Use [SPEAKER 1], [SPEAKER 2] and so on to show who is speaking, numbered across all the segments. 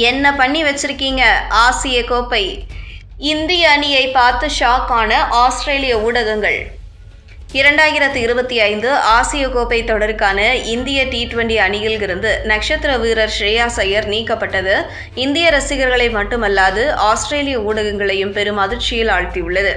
[SPEAKER 1] என்ன பண்ணி வச்சிருக்கீங்க? ஆசிய கோப்பை. இந்திய அணியை பார்த்து ஷாக் ஆன ஆஸ்திரேலிய ஊடகங்கள். இரண்டாயிரத்து இருபத்தி ஐந்து ஆசிய கோப்பை தொடருக்கான இந்திய டி டுவெண்டி அணியில் இருந்து நட்சத்திர வீரர் ஸ்ரேயா ஐயர் நீக்கப்பட்டது. இந்திய ரசிகர்களை மட்டுமல்லாது ஆஸ்திரேலிய ஊடகங்களையும் பெரும் அதிர்ச்சியில் ஆழ்த்தியுள்ளது.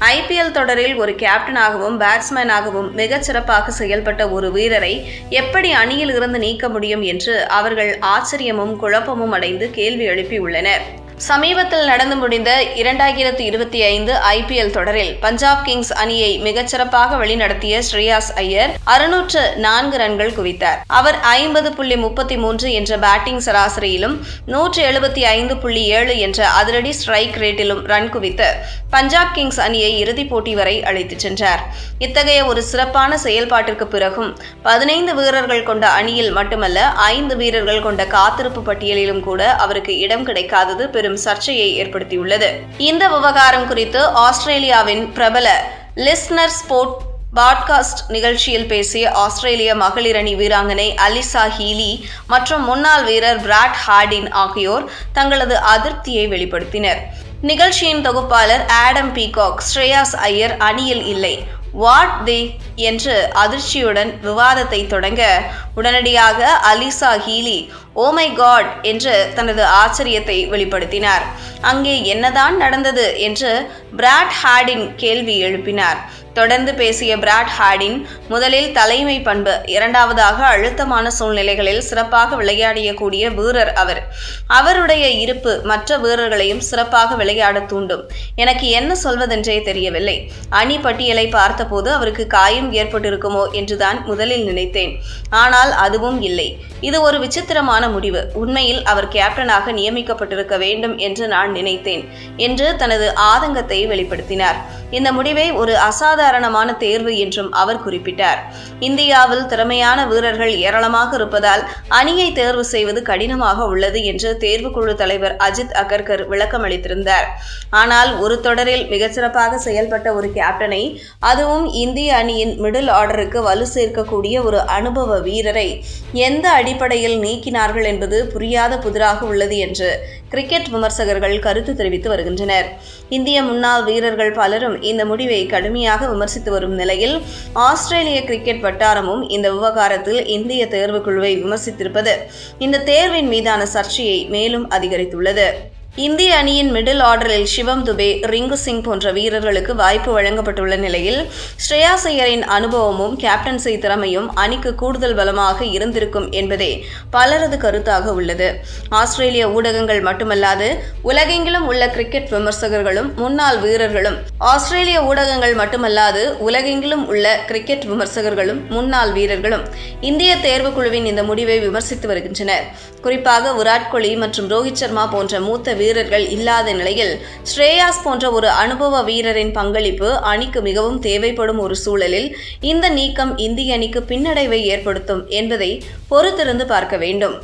[SPEAKER 1] ஐபிஎல் தொடரில் ஒரு கேப்டனாகவும் பேட்ஸ்மேனாகவும் மிகச் சிறப்பாக செயல்பட்ட ஒரு வீரரை எப்படி அணியில் இருந்து நீக்க முடியும் என்று அவர்கள் ஆச்சரியமும் குழப்பமும் அடைந்து கேள்வி எழுப்பியுள்ளனர். சமீபத்தில் நடந்து முடிந்த இரண்டாயிரத்து இருபத்தி ஐந்து ஐபிஎல் தொடரில் பஞ்சாப் கிங்ஸ் அணியை மிகச்சிறப்பாக வழிநடத்திய ஸ்ரேயாஸ் ஐயர் அறுநூற்று நான்கு ரன்கள் குவித்தார். அவர் ஐம்பது புள்ளி முப்பத்தி மூன்று என்ற பேட்டிங் சராசரியிலும் நூற்று எழுபத்தி ஐந்து புள்ளி ஏழு என்ற அதிரடி ஸ்ட்ரைக் ரேட்டிலும் ரன் குவித்து பஞ்சாப் கிங்ஸ் அணியை இறுதிப் போட்டி வரை அழைத்துச் சென்றார். இத்தகைய ஒரு சிறப்பான செயல்பாட்டிற்கு பிறகும் பதினைந்து வீரர்கள் கொண்ட அணியில் மட்டுமல்ல ஐந்து வீரர்கள் கொண்ட காத்திருப்பு பட்டியலிலும் கூட அவருக்கு இடம் கிடைக்காதது பெரும் சர்ச்சையை ஏற்படுத்தியுள்ளது. இந்த விவகாரம் குறித்து ஆஸ்திரேலியாவின் பிரபல லிஸ்னர் ஸ்போர்ட் பாட்காஸ்ட் நிகழ்ச்சியில் பேசிய ஆஸ்திரேலிய மகளிர் அணி வீராங்கனை அலிசா ஹீலி மற்றும் முன்னாள் வீரர் பிராட் ஹார்டின் ஆகியோர் தங்களது அதிருப்தியை வெளிப்படுத்தினர். நிகழ்ச்சியின் தொகுப்பாளர் ஆடம் பீகாக் ஸ்ரேயாஸ் ஐயர் அணியில் இல்லை. வாட் தே என்று அதிர்ச்சியுடன் விவாதத்தை தொடங்க உடனடியாக Alyssa Healy oh my god என்று தனது ஆச்சரியத்தை வெளிப்படுத்தினார். அங்கே என்னதான் நடந்தது? என்று பிராட் ஹார்டின் கேள்வி எழுப்பினார். தொடர்ந்து பேசிய பிராட் ஹார்டின் முதலில் தலைமை பண்பு இரண்டாவதாக அழுத்தமான சூழ்நிலைகளில் சிறப்பாக விளையாடியக்கூடிய வீரர் அவர். அவருடைய இருப்பு மற்ற வீரர்களையும் சிறப்பாக விளையாட தூண்டும். எனக்கு என்ன சொல்வதென்றே தெரியவில்லை. அணி பட்டியலை பார்த்தபோது அவருக்கு காயம் ஏற்பட்டிருக்குமோ என்றுதான் முதலில் நினைத்தேன். ஆனால் அதுவும் இல்லை. இது ஒரு விசித்திரமான முடிவு. உண்மையில் அவர் கேப்டனாக நியமிக்கப்பட்டிருக்க வேண்டும் என்று நான் நினைத்தேன் என்று தனது ஆதங்கத்தை வெளிப்படுத்தினார். இந்த முடிவை ஒரு அசாதாரணமான தேர்வு என்றும் அவர் குறிப்பிட்டார். இந்தியாவில் திறமையான வீரர்கள் ஏராளமாக இருப்பதால் அணியை தேர்வு செய்வது கடினமாக உள்ளது என்று தேர்வுக்குழு தலைவர் அஜித் அகர்கர் விளக்கம் அளித்திருந்தார் ஆனால் ஒரு தொடரில் மிகச்சிறப்பாக செயல்பட்ட ஒரு கேப்டனை அதுவும் இந்திய அணியின் மிடில் ஆர்டருக்கு வலு சேர்க்கக்கூடிய ஒரு அனுபவ வீரரை எந்த அடிப்படையில் நீக்கினார்கள் என்பது புரியாத புதிராக உள்ளது என்று கிரிக்கெட் விமர்சகர்கள் கருத்து தெரிவித்து வருகின்றனர். இந்திய முன்னாள் வீரர்கள் பலரும் இந்த முடிவை கடுமையாக விமர்சித்து வரும் நிலையில் ஆஸ்திரேலிய கிரிக்கெட் வட்டாரமும் இந்த விவகாரத்தில் இந்திய தேர்வுக்குழுவை விமர்சித்திருப்பது இந்த தேர்வின் மீதான சர்ச்சையை மேலும் அதிகரித்துள்ளது. இந்திய அணியின் மிடில் ஆர்டரில் சிவம் துபே ரிங்கு சிங் போன்ற வீரர்களுக்கு வாய்ப்பு வழங்கப்பட்டுள்ள நிலையில் ஸ்ரேயா ஐயரின் அனுபவமும் கேப்டன்சி திறமையும் அணிக்கு கூடுதல் பலமாக இருந்திருக்கும் என்பதே பலரது கருத்தாக உள்ளது. ஆஸ்திரேலிய ஊடகங்கள் மட்டுமல்லாது உலகெங்கிலும் உள்ள கிரிக்கெட் விமர்சகர்களும் முன்னாள் வீரர்களும் ஆஸ்திரேலிய ஊடகங்கள் மட்டுமல்லாது உலகெங்கிலும் உள்ள கிரிக்கெட் விமர்சகர்களும் முன்னாள் வீரர்களும் இந்திய தேர்வுக்குழுவின் இந்த முடிவை விமர்சித்து வருகின்றனர். குறிப்பாக விராட் கோலி மற்றும் ரோஹித் சர்மா போன்ற மூத்த வீரர்கள் இல்லாத நிலையில் ஸ்ரேயாஸ் போன்ற ஒரு அனுபவ வீரரின் பங்களிப்பு அணிக்கு மிகவும் தேவைப்படும் ஒரு சூழலில் இந்த நீக்கம் இந்திய அணிக்கு பின்னடைவை ஏற்படுத்தும் என்பதை பொறுத்திருந்து பார்க்க வேண்டும்.